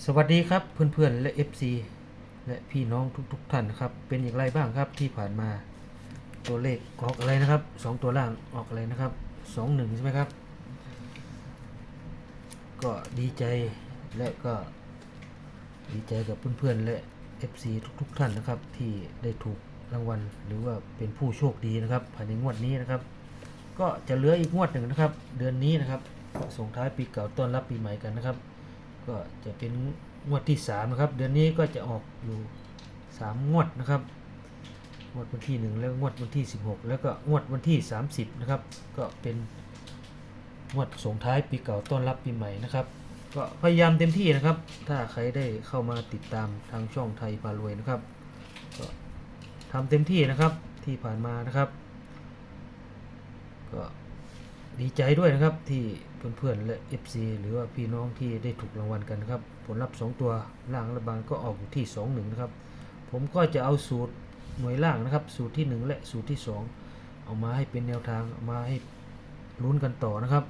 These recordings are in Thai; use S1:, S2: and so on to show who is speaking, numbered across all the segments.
S1: สวัสดีครับเพื่อนๆและ FC และพี่น้องทุกๆท่านนะครับ เป็นอย่างไรบ้างครับที่ผ่านมาตัวเลขออกอะไรนะครับสองตัวล่างออกอะไรนะครับสองหนึ่งใช่ไหมครับ ก็ดีใจและก็ดีใจกับเพื่อนๆและ FC ทุกๆท่านนะครับ ที่ได้ถูกรางวัลหรือว่าเป็นผู้โชคดีนะครับภายในงวดนี้นะครับ ก็จะเหลืออีกงวดหนึ่งนะครับ เดือนนี้นะครับส่งท้ายปีเก่าต้อนรับปีใหม่กันนะครับ ก็จะเป็นงวดที่3นะครับ เดือนนี้ก็จะออกอยู่ 3 งวดนะครับ งวดวันที่ 1 แล้วงวดวันที่ 16 แล้วก็งวดวันที่ 30 นะครับ ก็เป็นงวดส่งท้ายปีเก่าต้อนรับปีใหม่นะครับ ก็พยายามเต็มที่นะครับ ถ้าใครได้เข้ามาติดตามทางช่องไทยพารวยนะครับ ก็ทำเต็มที่นะครับที่ผ่านมานะครับ ก็ดีใจด้วยนะครับที่ เพื่อนๆและ FC หรือว่าพี่น้องที่ได้ถูกรางวัลกันนะครับ ผลลัพธ์ 2 ตัวล่างรัฐบาลก็ออกอยู่ที่ 2 1 นะครับ ผมก็จะเอาสูตรหน่วยล่างนะครับ สูตรที่ 1 และสูตรที่ 2 เอามาให้เป็นแนวทางามาให้ลุ้นกันต่อนะครับ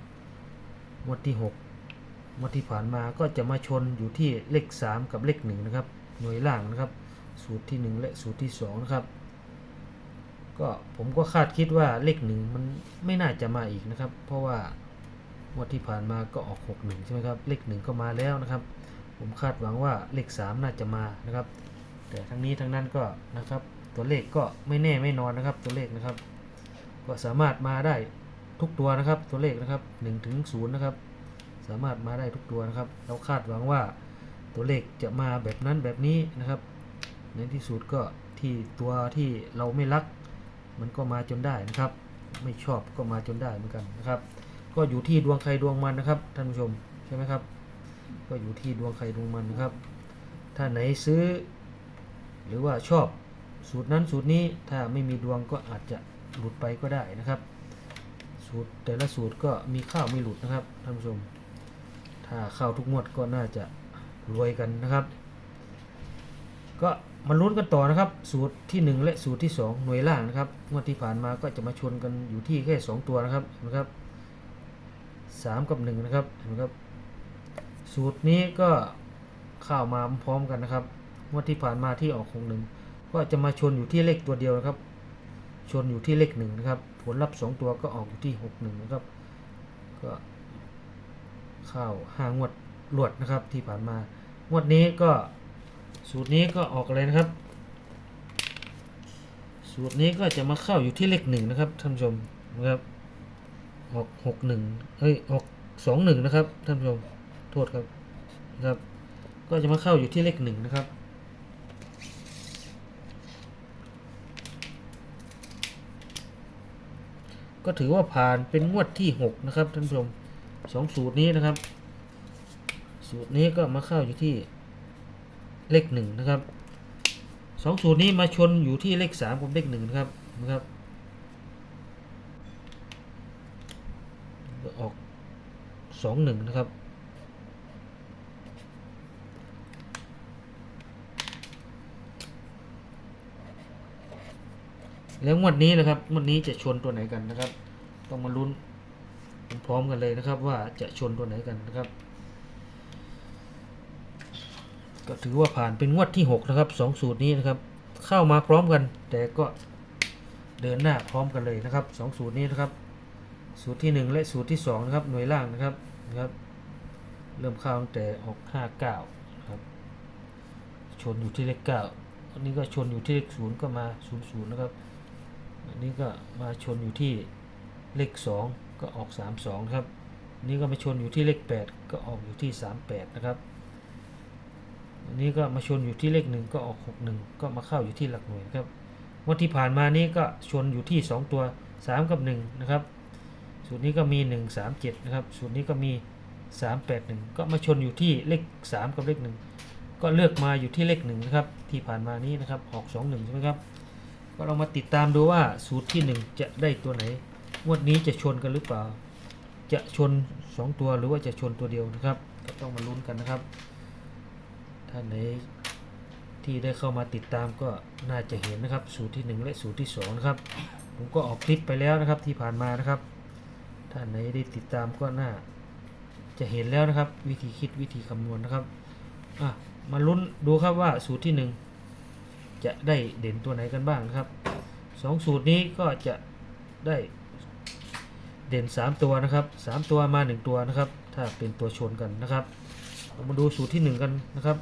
S1: งวดที่6งวดที่ผ่านมาก็จะมาชนอยู่ที่เลข 3 กับเลข1นะครับหน่วยล่างนะครับ สูตรที่ 1 และสูตรที่2นะครับก็ผมก็คาดคิดว่าเลขหนึ่งมันไม่น่าจะมาอีกนะครับ เพราะว่า งวดที่ผ่านมาก็ออก 6 1 ใช่ไหมครับ เลขหนึ่งก็มาแล้วนะครับ ผมคาดหวังว่าเลข 3 น่าจะมานะครับ แต่ทั้งนี้ทั้งนั้นก็นะครับ ตัวเลขก็ไม่แน่ไม่นอนนะครับ ตัวเลขนะครับ ก็สามารถมาได้ทุกตัวนะครับ ตัวเลขนะครับ1ถึง0นะครับ สามารถมาได้ทุกตัวนะครับ เราคาดหวังว่าตัวเลขจะมาแบบนั้นแบบนี้นะครับ ในที่สุดก็ที่ตัวที่เราไม่รัก มันก็มาจนได้นะครับ ไม่ชอบก็มาจนได้เหมือนกันนะครับ ก็อยู่ที่ดวงใครดวงมันนะครับ ท่านผู้ชมใช่ไหมครับ ก็อยู่ที่ดวงใครดวงมันนะครับ ถ้าไหนซื้อ หรือว่าชอบสูตรนั้นสูตรนี้ถ้าไม่มีดวงก็อาจจะหลุดไปก็ได้นะครับ สูตรแต่ละสูตรก็มีข้าวไมีหลุดนะครับท่านผู้ชม ถ้าเข้าทุกงวดก็น่าจะรวยกันนะครับ ก็มาลุ้นกันต่อนะครับ สูตรที่ 1 และสูตรที่ 2 หน่วยล่างนะครับงวดที่ผ่านมาก็จะมาชนกันอยู่ที่แค่ 2 ตัวนะครับนะครับ สามกับ 1 นะครับเห็นะครับ สูตรนี้ก็เข้ามาพร้อมกันนะครับงวดที่ผ่านมาที่ออกของหนึ่งก็จะมาชนอยู่ที่เลขตัวเดียวนะครับ ชนอยู่ที่เลขหนึ่งนะครับ ผลลัพธ์สองตัวก็ออกอยู่ที่หกหนึ่งนะครับ ก็เข้าห้างวดรวดนะครับที่ผ่านมางวดนี้ก็สูตรนี้ก็ออกอะไรนะครับ สูตรนี้ก็จะมาเข้าอยู่ที่เลขหนึ่งนะครับท่านผู้ชมนะครับ ออกหกหนึ่งเฮ้ยออกสองหนึ่งนะครับท่านผู้ชมโทษครับนะครับ ก็จะมาเข้าอยู่ที่เลขหนึ่งนะครับก็ถือว่าผ่านเป็นงวดที่หกนะครับท่านผู้ชมสองสูตรนี้นะครับ สูตรนี้ก็มาเข้าอยู่ที่เลขหนึ่งนะครับสองสูตรนี้มาชนอยู่ที่เลขสามกับเลขหนึ่งนะครับนะครับออก สองหนึ่งนะครับ แล้วงวดนี้นะครับงวดนี้จะชนตัวไหนกันนะครับ ต้องมาลุ้นพร้อมกันเลยนะครับ ว่าจะชนตัวไหนกันนะครับ ก็ถือว่าผ่านเป็นงวดที่ 6 นะครับสองสูตรนี้นะครับ เข้ามาพร้อมกัน แต่ก็เดินหน้าพร้อมกันเลยนะครับสองสูตรนี้นะครับ สูตรที่ 1 และสูตรที่2นะครับหน่วยล่างนะครับ นะครับ เริ่มเข้าตั้งแต่ออก59ครับ ชนอยู่ที่เลข9อันนี้ก็ชนอยู่ที่เลข0ก็มา0 0นะครับ อันนี้ก็มาชนอยู่ที่เลข2ก็ออก3 2ครับนนี้ก็มาชนอยู่ที่เลข8ก็ออกอยู่ที่38นะครับ อันนี้ก็มาชนอยู่ที่เลขหนึ่งก็ออกหกหนึ่งก็มาเข้าอยู่ที่หลักหน่วยครับวันที่ผ่านมานี้ก็ชนอยู่ที่สองตัวสามกับหนึ่งนะครับ สูตรนี้ก็มีหนึ่งสามเจ็ดนะครับ สูตรนี้ก็มีสามแปดหนึ่งก็มาชนอยู่ที่เลขสามกับเลขหนึ่งก็เลือกมาอยู่ที่เลขหนึ่งนะครับ ที่ผ่านมานี้นะครับ ออกสองหนึ่งใช่ไหมครับ ก็เรามาติดตามดูว่าสูตรที่หนึ่งจะได้ตัวไหน งวดนี้จะชนกันหรือเปล่า จะชนสองตัวหรือว่าจะชนตัวเดียวนะครับ ก็ต้องมาลุ้นกันนะครับ ท่านไหนที่ได้เข้ามาติดตามก็น่าจะเห็นนะครับ สูตรที่ 1 และสูตรที่2นะครับผมก็ออกคลิปไปแล้วนะครับที่ผ่านมานะครับ ท่านไหนได้ติดตามก็น่า จะเห็นแล้วนะครับ วิธีคิดวิธีคำนวณนะครับอะมาลุ้นดูครับว่าสูตรที่หนึ่งจะได้เด่นตัวไหนกันบ้างนะครับสองสูตรนี้ก็จะได้เด่นสามตัวนะครับสามตัวมาหนึ่งตัวนะครับ ถ้าเป็นตัวชนกันนะครับเรามาดูสูตรที่หนึ่งกันนะครับ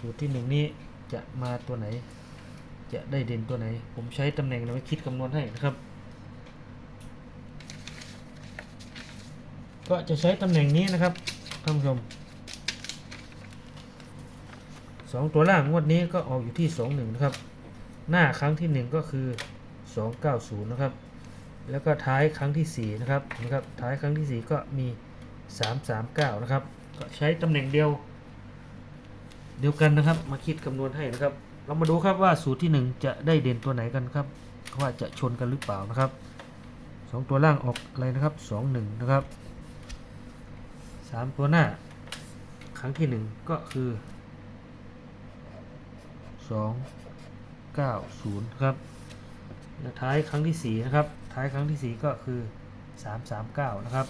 S1: สูตรที่หนึ่งนี้จะมาตัวไหน จะได้เด่นตัวไหน ผมใช้ตำแหน่งเราไว้คิดคำนวณให้นะครับ ก็จะใช้ตำแหน่งนี้นะครับท่านผู้ชมสองตัวล่างงวดนี้ก็ออกอยู่ที่สองหนึ่งนะครับ หน้าครั้งที่หนึ่งก็คือสองเก้าศูนย์นะครับ แล้วก็ท้ายครั้งที่สี่นะครับนะครับท้ายครั้งที่สี่ก็มีสามสามเก้านะครับ ก็ใช้ตำแหน่งเดียว เดียวกันนะครับ มาคิดคำนวณให้นะครับ เรามาดูครับว่าสูตรที่หนึ่งจะได้เด่นตัวไหนกันครับ ว่าจะชนกันหรือเปล่านะครับสองตัวล่างออกอะไรนะครับสองหนึ่งนะครับ สามตัวหน้า ครั้งที่หนึ่งก็คือสองเก้าศูนย์ครับและท้ายครั้งที่สี่นะครับ ท้ายครั้งที่สี่ก็คือสามสามเก้านะครับ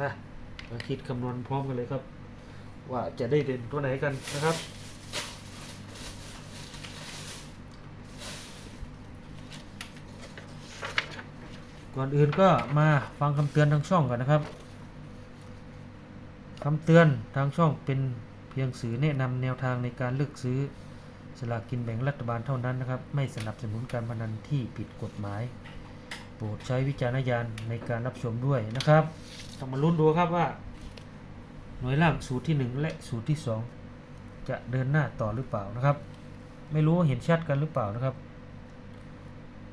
S1: นะมาคิดคำนวณพร้อมกันเลยครับ ว่าจะได้เด่นตัวไหนกันนะครับ ก่อนอื่นก็มาฟังคำเตือนทางช่องกันนะครับคำเตือนทางช่องเป็นเพียงสื่อแนะนำแนวทางในการเลือกซื้อสลากกินแบ่งรัฐบาลเท่านั้นนะครับ ไม่สนับสนุนการพนันที่ผิดกฎหมาย โปรดใช้วิจารณญาณในการรับชมด้วยนะครับต้องมาลุ้นดูครับว่า หน่วยล่างสูตรที่ 1 และสูตรที่ 2 จะเดินหน้าต่อหรือเปล่านะครับ ไม่รู้เห็นชัดกันหรือเปล่านะครับ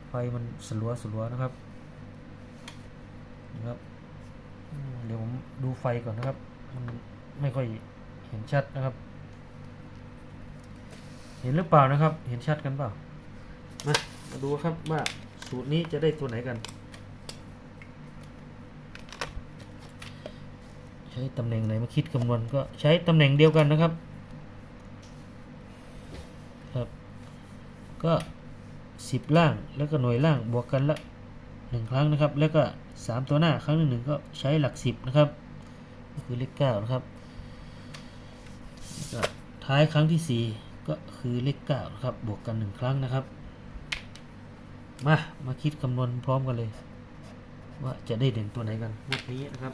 S1: ไฟมันสลัวสลัวนะครับ นะครับอืมเดี๋ยวผมดูไฟก่อนนะครับ มันไม่ค่อยเห็นชัดนะครับ เห็นหรือเปล่านะครับ เห็นชัดกันเปล่ามามาดูครับว่าสูตรนี้จะได้ตัวไหนกัน ใช้ตำแหน่งไหนมาคิดคำนวณก็ใช้ตำแหน่งเดียวกันนะครับ ครับ ก็สิบล่างแล้วก็หน่วยล่างบวกกันละ หนึ่งครั้งนะครับ แล้วก็สามตัวหน้าครั้งหนึ่งหนึ่งก็ใช้หลักสิบนะครับ ก็คือเลขเก้านะครับท้ายครั้งที่สี่ก็คือเลขเก้านะครับ บวกกันหนึ่งครั้งนะครับ มา มาคิดคำนวณพร้อมกันเลย ว่าจะได้เด่นตัวไหนกันงวดนี้นะครับ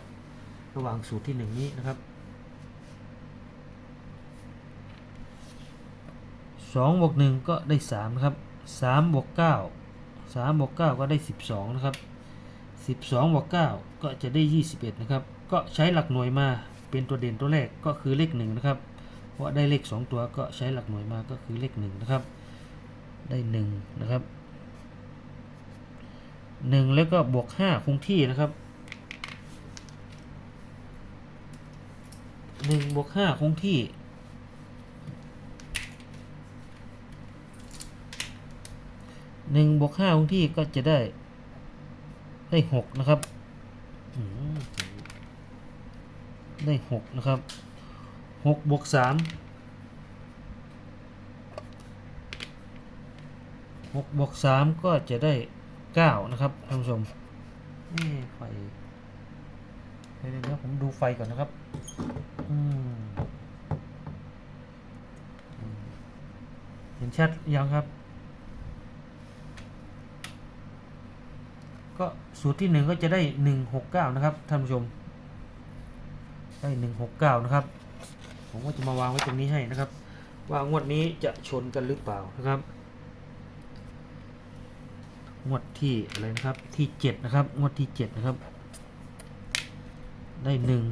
S1: ระหว่างสูตรที่หนึ่งนี้นะครับสองบวกหนึ่งก็ได้สามนะครับสามบวกเก้า สามบวกเก้าก็ได้สิบสองนะครับสิบสองบวกเก้าก็จะได้ยี่สิบเอ็ดนะครับ ก็ใช้หลักหน่วยมาเป็นตัวเด่นตัวแรกก็คือเลขหนึ่งนะครับ เพราะได้เลขสองตัวก็ใช้หลักหน่วยมาก็คือเลขหนึ่งนะครับ ได้หนึ่งนะครับหนึ่งแล้วก็บวกห้าคงที่นะครับหนึ่งบวกห้าคงที่ หนึ่งบวกห้าคงที่ก็จะได้ได้หกนะครับ ได้หกนะครับหกบวกสามหกบวกสามก็จะได้เก้านะครับท่านผู้ชมนี่ไฟเดี๋ยวๆผมดูไฟก่อนนะครับ อืมเห็นชัดยังครับ ก็สูตรที่หนึ่งก็จะได้หนึ่งหกเก้านะครับท่านผู้ชม ได้หนึ่งหกเก้านะครับ ผมก็จะมาวางไว้ตรงนี้ให้นะครับ ว่างวดนี้จะชนกันหรือเปล่านะครับ งวดที่อะไรนะครับที่เจ็ดนะครับ งวดที่เจ็ดนะครับ ได้หนึ่ง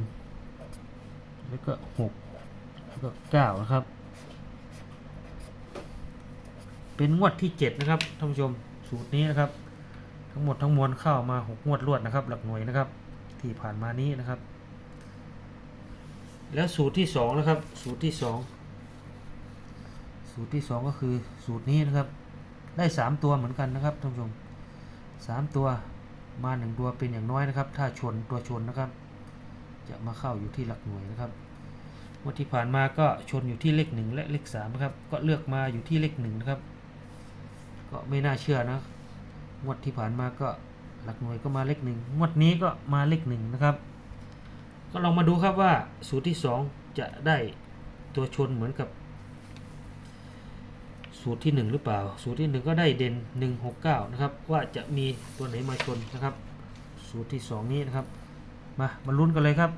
S1: แล้วก็หกแล้วก็เก้านะครับ เป็นงวดที่เจ็ดนะครับท่านผู้ชมสูตรนี้นะครับ ทั้งหมดทั้งมวลเข้ามาหกงวดรวดนะครับ หลักหน่วยนะครับ ที่ผ่านมานี้นะครับ แล้วสูตรที่สองนะครับ สูตรที่สองสูตรที่สองก็คือสูตรนี้นะครับ ได้สามตัวเหมือนกันนะครับท่านผู้ชมสามตัวมาหนึ่งตัวเป็นอย่างน้อยนะครับ ถ้าชนตัวชนนะครับ จะมาเข้าอยู่ที่หลักหน่วยนะครับงวดที่ผ่านมาก็ชนอยู่ที่เลขหนึ่งและเลขสามนะครับ ก็เลือกมาอยู่ที่เลขหนึ่งนะครับ ก็ไม่น่าเชื่อนะ งวดที่ผ่านมาก็หลักหน่วยก็มาเลขหนึ่งงวดนี้ก็มาเลขหนึ่งนะครับ ก็ลองมาดูครับว่าสูตรที่สองจะได้ตัวชนเหมือนกับ สูตรที่หนึ่งหรือเปล่า สูตรที่หนึ่งก็ได้เด่นหนึ่งหกเก้านะครับ ว่าจะมีตัวไหนมาชนนะครับ สูตรที่สองนี้นะครับ มามาลุ้นกันเลยครับ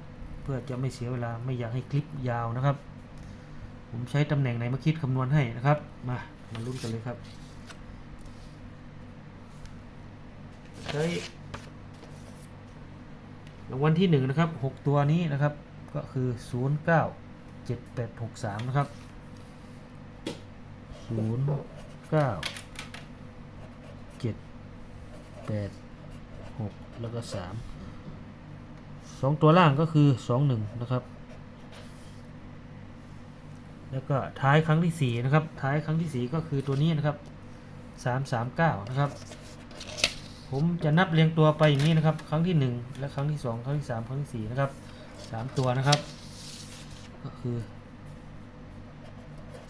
S1: เพื่อจะไม่เสียเวลาไม่อยากให้คลิปยาวนะครับ ผมใช้ตำแหน่งไหนมาคิดคำนวณให้นะครับ มามาลุ้นกันเลยครับ ใช้รางวัลที่หนึ่งนะครับหกตัวนี้นะครับ ก็คือศูนย์เก้าเจ็ดแปดหกสามนะครับศูนย์เก้าเจ็ดแปดหกแล้วก็สามสองตัวล่างก็คือสองหนึ่งนะครับแล้วก็ท้ายครั้งที่สี่นะครับ ท้ายครั้งที่สี่ก็คือตัวนี้นะครับสามสามเก้านะครับ ผมจะนับเรียงตัวไปอย่างนี้นะครับ ครั้งที่หนึ่งและครั้งที่สองครั้งที่สามครั้งที่สี่นะครับสามตัวนะครับ ก็คือ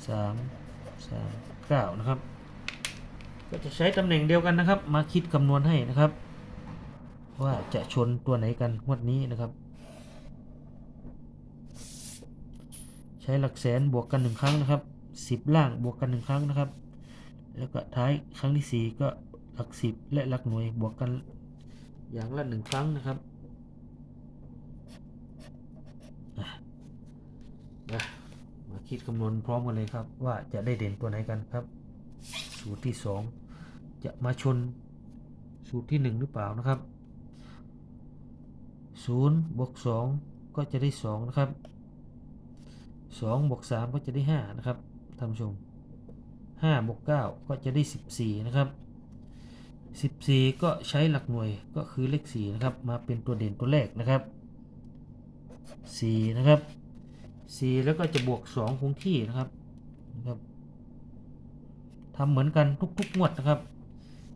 S1: สามสามเก้านะครับ ก็จะใช้ตำแหน่งเดียวกันนะครับ มาคิดคำนวณให้นะครับ ว่าจะชนตัวไหนกันงวดนี้นะครับ ใช้หลักแสนบวกกันหนึ่งครั้งนะครับสิบล่างบวกกันหนึ่งครั้งนะครับ แล้วก็ท้ายครั้งที่สี่ก็ ลักสิบและหลักหน่วยบวกกันอย่างละหนึ่งครั้งนะครับมามาคิดคำนวณพร้อมกันเลยครับ ว่าจะได้เด่นตัวไหนกันครับ สูตรที่สองจะมาชนสูตรที่หนึ่งหรือเปล่านะครับศูนย์บวกสองก็จะได้สองนะครับสองบวกสามก็จะได้ห้านะครับท่านผู้ชมห้าบวกเก้าก็จะได้สิบสี่นะครับ สิบสี่ก็ใช้หลักหน่วยก็คือเลขสี่นะครับมาเป็นตัวเด่นตัวแรกนะครับสี่นะครับสี่แล้วก็จะบวกสองคงที่นะครับนะครับทำเหมือนกันทุกๆงวดนะครับ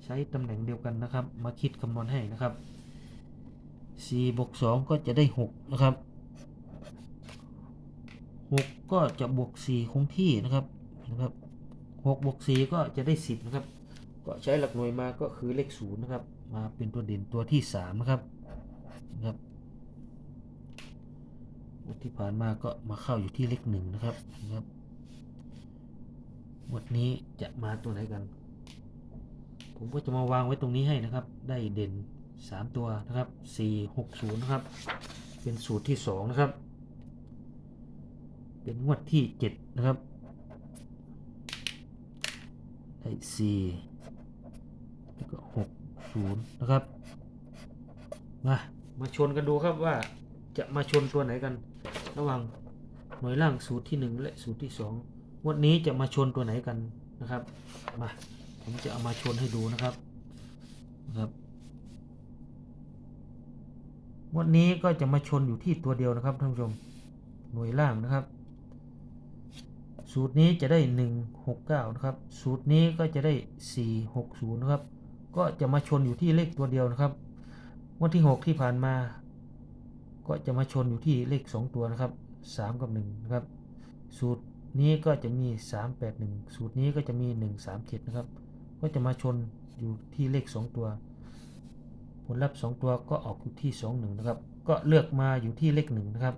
S1: ใช้ตำแหน่งเดียวกันนะครับ มาคิดคำนวณให้นะครับสี่บวกสองก็จะได้หกนะครับหกก็จะบวกสี่คงที่นะครับนะครับหกบวกสี่ก็จะได้สิบนะครับ ก็ใช้หลักหน่วยมาก็คือเลขศูนย์นะครับ มาเป็นตัวเด่นตัวที่สามนะครับนะครับงวดที่ผ่านมาก็มาเข้าอยู่ที่เลขหนึ่งนะครับนะครับวดนี้จะมาตัวไหนกัน ผมก็จะมาวางไว้ตรงนี้ให้นะครับ ได้เด่นสามตัวนะครับสี่หกศูนย์นะครับ เป็นสูตรที่สองนะครับ เป็นงวดที่เจ็ดนะครับได้สี่ ก็หกศูนย์นะครับ มามาชนกันดูครับว่าจะมาชนตัวไหนกัน ระหว่างหน่วยล่างสูตรที่หนึ่งและสูตรที่สองงวดนี้จะมาชนตัวไหนกันนะครับมาผมจะเอามาชนให้ดูนะครับนะครับงวดนี้ก็จะมาชนอยู่ที่ตัวเดียวนะครับท่านผู้ชมหน่วยล่างนะครับ สูตรนี้จะได้ 169 นะครับ สูตรนี้ก็จะได้ 460 นะครับ ก็จะมาชนอยู่ที่เลขตัวเดียวนะครับ วันที่ 6 ที่ผ่านมา ก็จะมาชนอยู่ที่เลข 2 ตัวนะครับ 3 กับ1นะครับ สูตรนี้ก็จะมี 381 สูตรนี้ก็จะมี 137 นะครับ ก็จะมาชนอยู่ที่เลข 2 ตัว ผลลัพธ์ 2 ตัวก็ออกอยู่ที่ 21 นะครับ ก็เลือกมาอยู่ที่เลข 1 นะครับ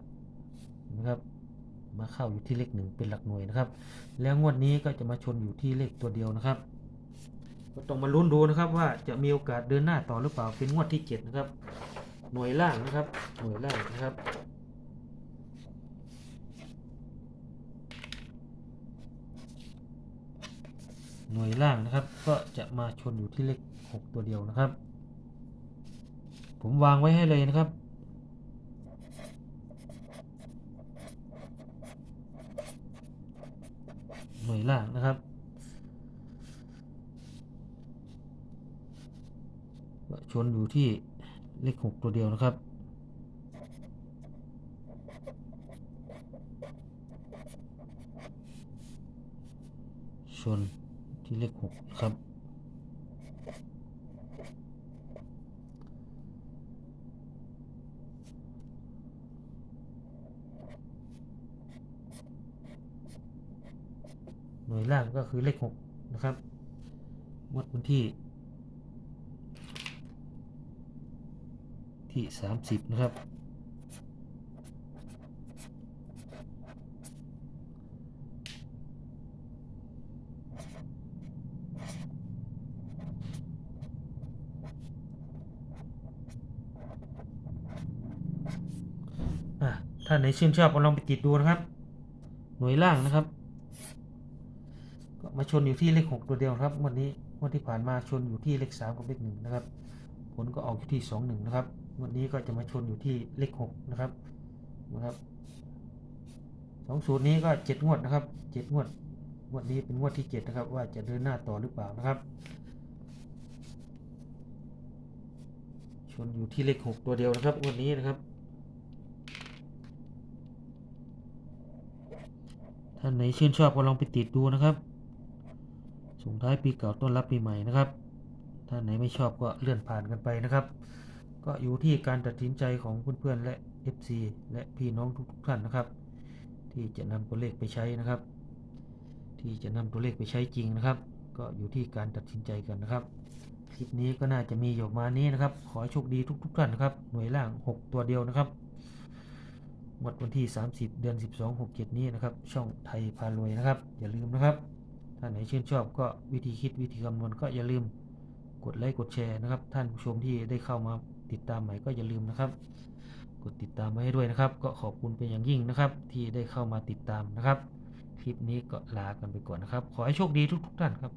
S1: นะครับมาเข้าอยู่ที่เลขหนึ่งเป็นหลักหน่วยนะครับ แล้วงวดนี้ก็จะมาชนอยู่ที่เลขตัวเดียวนะครับ ก็ต้องมาลุ้นดูนะครับว่าจะมีโอกาสเดินหน้าต่อหรือเปล่าเป็นงวดที่เจ็ดนะครับ หน่วยล่างนะครับ หน่วยล่างนะครับหน่วยล่างนะครับ ก็จะมาชนอยู่ที่เลขหกตัวเดียวนะครับ ผมวางไว้ให้เลยนะครับ หน่วยล่างนะครับ ชนอยู่ที่เลขหกตัวเดียวนะครับ ชนที่เลขหกนะครับ หน่วยล่างก็คือเลขหกนะครับงวดวันที่ ที่สามสิบนะครับ ถ้าไหนชื่นชอบก็ลองไปติดดูนะครับ หน่วยล่างนะครับ ก็มาชนอยู่ที่เลขหกตัวเดียวครับวันนี้วันที่ผ่านมาชนอยู่ที่เลขสามกับเลขหนึ่งนะครับ ผลก็ออกอยู่ที่สองหนึ่งนะครับ วันนี้ก็จะมาชนอยู่ที่เลขหกนะครับนะครับสองสูตรนี้ก็เจ็ดงวดนะครับเจ็ดงวดงวดนี้เป็นงวดที่เจ็ดนะครับ ว่าจะเดินหน้าต่อหรือเปล่านะครับ ชนอยู่ที่เลขหกตัวเดียวนะครับงวดนี้นะครับ ท่านไหนชื่นชอบก็ลองไปติดดูนะครับ ส่งท้ายปีเก่าต้อนรับปีใหม่นะครับ ท่านไหนไม่ชอบก็เลื่อนผ่านกันไปนะครับ ก็อยู่ที่การตัดสินใจของเพื่อนๆและ FC และพี่น้องทุกๆท่านนะครับ ที่จะนำตัวเลขไปใช้นะครับ ที่จะนำตัวเลขไปใช้จริงนะครับ ก็อยู่ที่การตัดสินใจกันนะครับคลิปนี้ก็น่าจะมีอยู่มานี้นะครับ ขอโชคดีทุกๆท่านนะครับ หน่วยล่าง 6 ตัวเดียวนะครับหมดวันที่ 30 เดือน 12 67 นี้นะครับ ช่องไทยพารวยนะครับ อย่าลืมนะครับท่านไหนชื่นชอบก็วิธีคิดวิธีคำนวณก็อย่าลืมกดไลค์กดแชร์นะครับ ท่านผู้ชมที่ได้เข้ามา ติดตามใหม่ก็อย่าลืมนะครับ กดติดตามมาให้ด้วยนะครับ ก็ขอบคุณเป็นอย่างยิ่งนะครับ ที่ได้เข้ามาติดตามนะครับ คลิปนี้ก็ลากันไปก่อนนะครับ ขอให้โชคดีทุกๆท่านครับ